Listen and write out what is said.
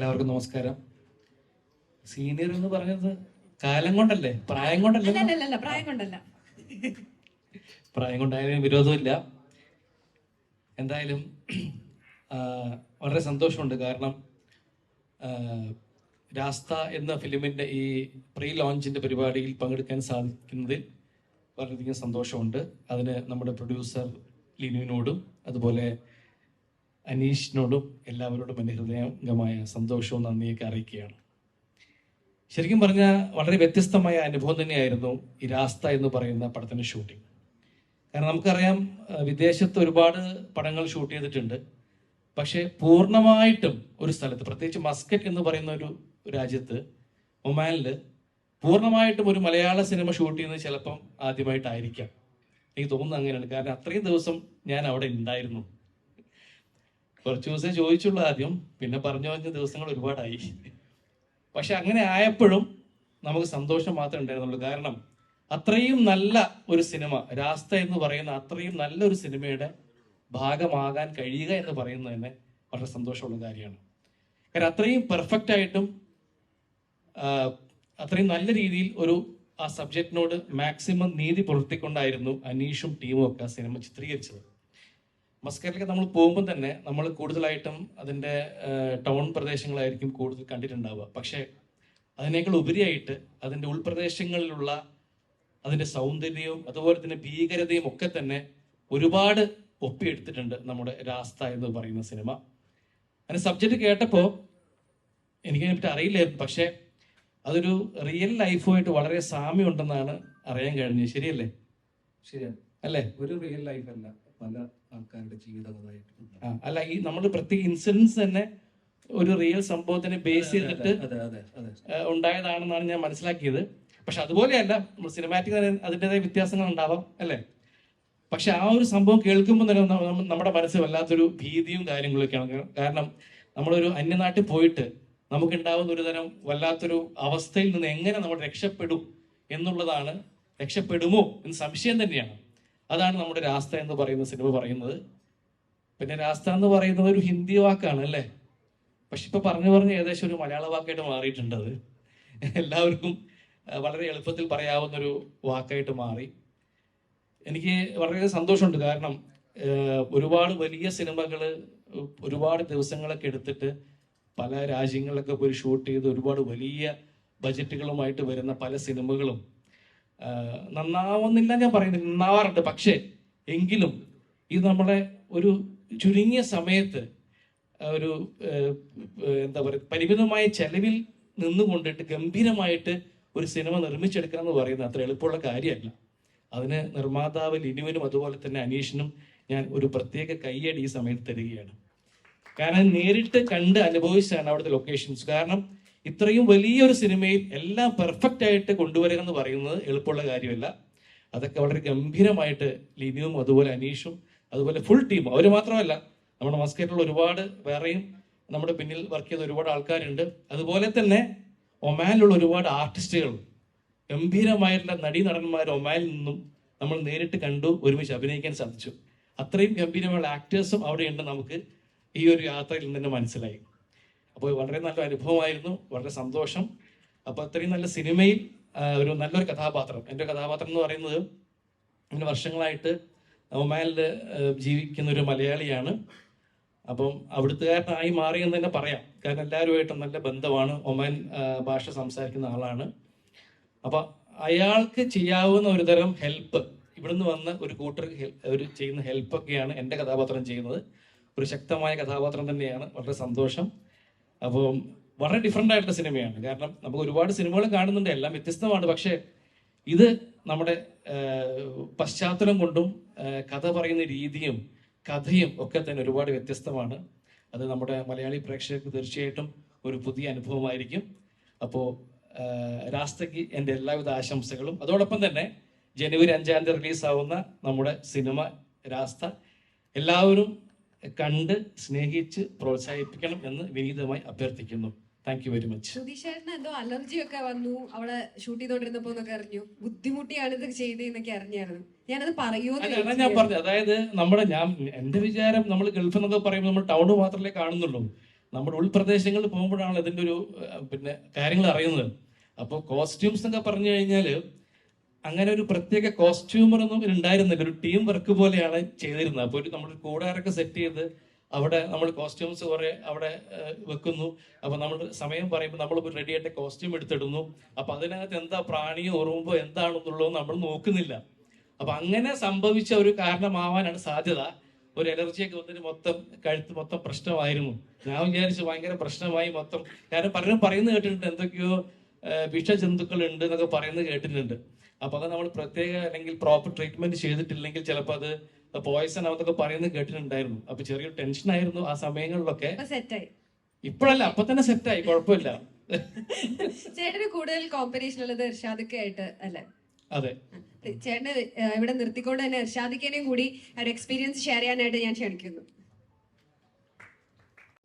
എല്ലാവർക്കും നമസ്കാരം. സീനിയർ എന്ന് പറയുന്നത് കാലം കൊണ്ടല്ലേ? പ്രായം കൊണ്ടല്ലേ? പ്രായം കൊണ്ടല്ല. പ്രായം കൊണ്ടായാലും വിരോധമില്ല. എന്തായാലും വളരെ സന്തോഷമുണ്ട്. കാരണം രാസ്ത എന്ന ഫിലിമിന്റെ ഈ പ്രീ ലോഞ്ചിന്റെ പരിപാടിയിൽ പങ്കെടുക്കാൻ സാധിക്കുന്നതിൽ വളരെയധികം സന്തോഷമുണ്ട്. അതിന് നമ്മുടെ പ്രൊഡ്യൂസർ ലിനുവിനോടും അതുപോലെ അനീഷിനോടും എല്ലാവരോടും എന്റെ ഹൃദയംഗമായ സന്തോഷവും നന്ദിയൊക്കെ അറിയിക്കുകയാണ്. ശരിക്കും പറഞ്ഞാൽ വളരെ വ്യത്യസ്തമായ അനുഭവം തന്നെയായിരുന്നു ഈ രാസ്ത എന്ന് പറയുന്ന പടത്തിന്റെ ഷൂട്ടിംഗ്. കാരണം നമുക്കറിയാം വിദേശത്ത് ഒരുപാട് പടങ്ങൾ ഷൂട്ട് ചെയ്തിട്ടുണ്ട്. പക്ഷേ പൂർണമായിട്ടും ഒരു സ്ഥലത്ത് പ്രത്യേകിച്ച് മസ്കറ്റ് എന്ന് പറയുന്ന ഒരു രാജ്യത്ത് ഒമാനിൽ പൂർണമായിട്ടും ഒരു മലയാള സിനിമ ഷൂട്ട് ചെയ്യുന്നത് ചിലപ്പം ആദ്യമായിട്ടായിരിക്കാം. എനിക്ക് തോന്നുന്നത് അങ്ങനെയാണ്. കാരണം അത്രയും ദിവസം ഞാൻ അവിടെ ഉണ്ടായിരുന്നു. കുറച്ച് ദിവസം ചോദിച്ചുള്ളൂ ആദ്യം. പിന്നെ പറഞ്ഞു പറഞ്ഞ ദിവസങ്ങൾ ഒരുപാടായി. പക്ഷെ അങ്ങനെ ആയപ്പോഴും നമുക്ക് സന്തോഷം മാത്രമേ ഉണ്ടായിരുന്നുള്ളൂ. കാരണം അത്രയും നല്ല ഒരു സിനിമ രാസ്ത എന്ന് പറയുന്ന അത്രയും നല്ലൊരു സിനിമയുടെ ഭാഗമാകാൻ കഴിയുക എന്ന് പറയുന്നത് തന്നെ വളരെ സന്തോഷമുള്ള കാര്യമാണ്. കാരണം അത്രയും പെർഫെക്റ്റ് ആയിട്ടും അത്രയും നല്ല രീതിയിൽ ഒരു ആ സബ്ജക്റ്റിനോട് മാക്സിമം നീതി പുലർത്തിക്കൊണ്ടായിരുന്നു അനീഷും ടീമും ഒക്കെ ആ സിനിമ ചിത്രീകരിച്ചത്. മസ്കറ്റിലേക്ക് നമ്മൾ പോകുമ്പോൾ തന്നെ നമ്മൾ കൂടുതലായിട്ടും അതിന്റെ ടൗൺ പ്രദേശങ്ങളായിരിക്കും കൂടുതൽ കണ്ടിട്ടുണ്ടാവുക. പക്ഷേ അതിനേക്കാൾ ഉപരിയായിട്ട് അതിന്റെ ഉൾപ്രദേശങ്ങളിലുള്ള അതിന്റെ സൗന്ദര്യവും അതുപോലെ തന്നെ ഭീകരതയും ഒക്കെ തന്നെ ഒരുപാട് ഒപ്പിയെടുത്തിട്ടുണ്ട് നമ്മുടെ രാസ്ത എന്ന് പറയുന്ന സിനിമ. അതിന് സബ്ജക്റ്റ് കേട്ടപ്പോൾ എനിക്കതിനെ പറ്റി അറിയില്ലായിരുന്നു. പക്ഷേ അതൊരു റിയൽ ലൈഫുമായിട്ട് വളരെ സാമ്യം ഉണ്ടെന്നാണ് അറിയാൻ കഴിഞ്ഞത്. ശരിയല്ലേ? ശരിയാണ്. അല്ലേ? ഒരു റിയൽ ലൈഫ് അല്ല പല ആൾക്കാരുടെ ജീവിതകഥയായിട്ട് അല്ല ഈ നമ്മൾ പ്രത്യേക ഇൻസിഡൻസ് തന്നെ ഒരു റിയൽ സംഭവത്തിനെ ബേസ് ചെയ്തിട്ട് അതെ അതെ അതെ. ഉണ്ടായതാണെന്നാണ് ഞാൻ മനസ്സിലാക്കിയത്. പക്ഷെ അതുപോലെയല്ല നമ്മൾ സിനിമാറ്റിക് അതിന്റെതായ വ്യത്യാസങ്ങൾ ഉണ്ടാവാം അല്ലേ? പക്ഷെ ആ ഒരു സംഭവം കേൾക്കുമ്പോൾ തന്നെ നമ്മുടെ മനസ്സിൽ വല്ലാത്തൊരു ഭീതിയും കാര്യങ്ങളൊക്കെയാണ്. കാരണം നമ്മളൊരു അന്യനാട്ടിൽ പോയിട്ട് നമുക്കുണ്ടാവുന്ന ഒരു തരം വല്ലാത്തൊരു അവസ്ഥയിൽ നിന്ന് എങ്ങനെ നമ്മൾ രക്ഷപ്പെടും എന്നുള്ളതാണ് രക്ഷപ്പെടുമോ എന്ന് സംശയം തന്നെയാണ്. അതാണ് നമ്മുടെ രാസ്ത എന്ന് പറയുന്ന സിനിമ പറയുന്നത്. പിന്നെ രാസ്ത എന്ന് പറയുന്നത് ഒരു ഹിന്ദി വാക്കാണ് അല്ലേ? പക്ഷെ ഇപ്പൊ പറഞ്ഞു പറഞ്ഞ് ഏകദേശം ഒരു മലയാള വാക്കായിട്ട് മാറിയിട്ടുണ്ട് എല്ലാവർക്കും വളരെ എളുപ്പത്തിൽ പറയാവുന്ന ഒരു വാക്കായിട്ട് മാറി. എനിക്ക് വളരെ സന്തോഷമുണ്ട്. കാരണം ഒരുപാട് വലിയ സിനിമകൾ ഒരുപാട് ദിവസങ്ങളൊക്കെ എടുത്തിട്ട് പല രാജ്യങ്ങളിലൊക്കെ പോയി ഷൂട്ട് ചെയ്ത് ഒരുപാട് വലിയ ബജറ്റുകളുമായിട്ട് വരുന്ന പല സിനിമകളും നന്നാവുന്നില്ല ഞാൻ പറയുന്നില്ല. നന്നാവാറുണ്ട്. പക്ഷേ എങ്കിലും ഇത് നമ്മളെ ഒരു ചുരുങ്ങിയ സമയത്ത് ഒരു എന്താ പറയുക പരിമിതമായ ചെലവിൽ നിന്നുകൊണ്ടിട്ട് ഗംഭീരമായിട്ട് ഒരു സിനിമ നിർമ്മിച്ചെടുക്കുക എന്ന് പറയുന്നത് അത്ര എളുപ്പമുള്ള കാര്യമല്ല. അതിന് നിർമ്മാതാവ് ലിനുവിനും അതുപോലെ തന്നെ അനീഷിനും ഞാൻ ഒരു പ്രത്യേക കയ്യടി ഈ സമയത്ത് തരികയാണ്. കാരണം നേരിട്ട് കണ്ട് അനുഭവിച്ചാണ് അവിടുത്തെ ലൊക്കേഷൻസ് കാരണം ഇത്രയും വലിയൊരു സിനിമയിൽ എല്ലാം പെർഫെക്റ്റ് ആയിട്ട് കൊണ്ടുവരിക എന്ന് പറയുന്നത് എളുപ്പമുള്ള കാര്യമല്ല. അതൊക്കെ വളരെ ഗംഭീരമായിട്ട് ലിനുവും അതുപോലെ അനീഷും അതുപോലെ ഫുൾ ടീം അവർ മാത്രമല്ല നമ്മുടെ മസ്കേറ്റിലുള്ള ഒരുപാട് വേറെയും നമ്മുടെ പിന്നിൽ വർക്ക് ചെയ്ത ഒരുപാട് ആൾക്കാരുണ്ട്. അതുപോലെ തന്നെ ഒമാനിലുള്ള ഒരുപാട് ആർട്ടിസ്റ്റുകൾ ഗംഭീരമായിട്ടുള്ള നടീനടന്മാർ ഒമാനിൽ നിന്നും നമ്മൾ നേരിട്ട് കണ്ടു ഒരുമിച്ച് അഭിനയിക്കാൻ സാധിച്ചു. അത്രയും ഗംഭീരമായ ആക്ടേഴ്സും അവിടെയുണ്ട് നമുക്ക്. ഈ ഒരു യാത്രയിൽ നിന്ന് തന്നെ മനസ്സിലായി. അപ്പോൾ വളരെ നല്ല അനുഭവമായിരുന്നു വളരെ സന്തോഷം. അപ്പോൾ അത്രയും നല്ല സിനിമയിൽ ഒരു നല്ലൊരു കഥാപാത്രം. എന്റെ കഥാപാത്രം എന്ന് പറയുന്നത് ഇങ്ങനെ വർഷങ്ങളായിട്ട് ഒമാനിൽ ജീവിക്കുന്ന ഒരു മലയാളിയാണ്. അപ്പം അവിടുത്തുകാരനായി മാറി എന്ന് തന്നെ പറയാം. കാരണം എല്ലാവരുമായിട്ടും നല്ല ബന്ധമാണ്. ഒമാൻ ഭാഷ സംസാരിക്കുന്ന ആളാണ്. അപ്പൊ അയാൾക്ക് ചെയ്യാവുന്ന ഒരു തരം ഹെൽപ്പ് ഇവിടുന്ന് വന്ന ഒരു കൂട്ടർ ഒരു ചെയ്യുന്ന ഹെൽപ്പൊക്കെയാണ് എന്റെ കഥാപാത്രം ചെയ്യുന്നത്. ഒരു ശക്തമായ കഥാപാത്രം തന്നെയാണ്. വളരെ സന്തോഷം. അപ്പം വളരെ ഡിഫറെന്റ് ആയിട്ടുള്ള സിനിമയാണ്. കാരണം നമുക്ക് ഒരുപാട് സിനിമകൾ കാണുന്നുണ്ട് എല്ലാം വ്യത്യസ്തമാണ്. പക്ഷേ ഇത് നമ്മുടെ പശ്ചാത്തലം കൊണ്ടും കഥ പറയുന്ന രീതിയും കഥയും ഒക്കെ തന്നെ ഒരുപാട് വ്യത്യസ്തമാണ്. അത് നമ്മുടെ മലയാളി പ്രേക്ഷകർക്ക് തീർച്ചയായിട്ടും ഒരു പുതിയ അനുഭവമായിരിക്കും. അപ്പോൾ രാസ്തയ്ക്ക് എന്റെ എല്ലാവിധ ആശംസകളും. അതോടൊപ്പം തന്നെ ജനുവരി അഞ്ചാം തീയതി റിലീസാവുന്ന നമ്മുടെ സിനിമ രാസ്ത. എല്ലാവരും കണ്ട് സ്നേഹിച്ച് പ്രോത്സാഹിപ്പിക്കണം എന്ന് വിനീതമായി അഭ്യർത്ഥിക്കുന്നു. താങ്ക് യു വെരി മച്ച് സുധീഷേട്ടന് എന്തോ അലർജി ഒക്കെ വന്നു. അവിടെ ഷൂട്ട് ചെയ്തോണ്ടിരുന്നപ്പോ എന്നൊക്കെ അറിഞ്ഞു. ബുദ്ധിമുട്ടിയാണ് ഇത് ചെയ്തെന്നൊക്കെ അറിഞ്ഞായിരുന്നു. ഞാനത് ഞാൻ പറഞ്ഞു അതായത് നമ്മുടെ ഞാൻ എന്റെ വിചാരം നമ്മൾ ഗൾഫ് എന്നൊക്കെ പറയുമ്പോൾ നമ്മൾ ടൗൺ മാത്രമേ കാണുന്നുള്ളൂ. നമ്മുടെ ഉൾപ്രദേശങ്ങളിൽ പോകുമ്പോഴാണ് ഇതിന്റെ ഒരു പിന്നെ കാര്യങ്ങൾ അറിയുന്നത്. അപ്പോൾ കോസ്റ്റ്യൂംസ് എന്നൊക്കെ പറഞ്ഞു കഴിഞ്ഞാൽ അങ്ങനെ ഒരു പ്രത്യേക കോസ്റ്റ്യൂമർ ഒന്നും ഉണ്ടായിരുന്നില്ല. ഒരു ടീം വർക്ക് പോലെയാണ് ചെയ്തിരുന്നത്. അപ്പോൾ ഒരു നമ്മൾ കൂടാരൊക്കെ സെറ്റ് ചെയ്ത് അവിടെ നമ്മൾ കോസ്റ്റ്യൂംസ് കുറെ അവിടെ വെക്കുന്നു. അപ്പൊ നമ്മൾ സമയം പറയുമ്പോൾ നമ്മൾ റെഡി ആയിട്ട് കോസ്റ്റ്യൂം എടുത്തിടുന്നു. അപ്പൊ അതിനകത്ത് എന്താ പ്രാണിയോ ഉറുമ്പോ എന്താണെന്നുള്ളത് നമ്മൾ നോക്കുന്നില്ല. അപ്പൊ അങ്ങനെ സംഭവിച്ച ഒരു കാരണമാവാനാണ് സാധ്യത. ഒരു അലർജിയൊക്കെ വന്നിട്ട് മൊത്തം കഴുത്ത് മൊത്തം പ്രശ്നമായിരുന്നു. ഞാൻ വിചാരിച്ചു ഭയങ്കര പ്രശ്നമായി മൊത്തം. കാരണം പലരും പറയുന്നത് കേട്ടിട്ടുണ്ട് എന്തൊക്കെയോ വിഷജന്തുക്കൾ ഉണ്ട് എന്നൊക്കെ പറയുന്നത് കേട്ടിട്ടുണ്ട്. അപ്പൊ അത് നമ്മൾ പ്രത്യേക അല്ലെങ്കിൽ പ്രോപ്പർ ട്രീറ്റ്മെന്റ് ചെയ്തിട്ടില്ലെങ്കിൽ ചിലപ്പോൾ അത് പോയിസൺ ആവുന്നൊക്കെ പറയുന്നത് കേട്ടിട്ടുണ്ടായിരുന്നു. അപ്പൊ ചെറിയൊരു ടെൻഷൻ ആയിരുന്നു ആ സമയങ്ങളിലൊക്കെ. ഇപ്പോഴല്ല അപ്പൊ തന്നെ സെറ്റ് ആയി കുഴപ്പമില്ല. ചേട്ടന് കൂടുതൽ കോമ്പറ്റീഷൻ ഉള്ളത് ഇർഷാദൊക്കെ ആയിട്ട് അല്ലേ? അതെ. ചേട്ടന് ഇവിടെ നിർത്തിക്കൊണ്ട് തന്നെ ഇർഷാദിക്കേനെയും കൂടി ഒരു എക്സ്പീരിയൻസ് ഷെയർ ചെയ്യാനായിട്ട് ഞാൻ ക്ഷണിക്കുന്നു.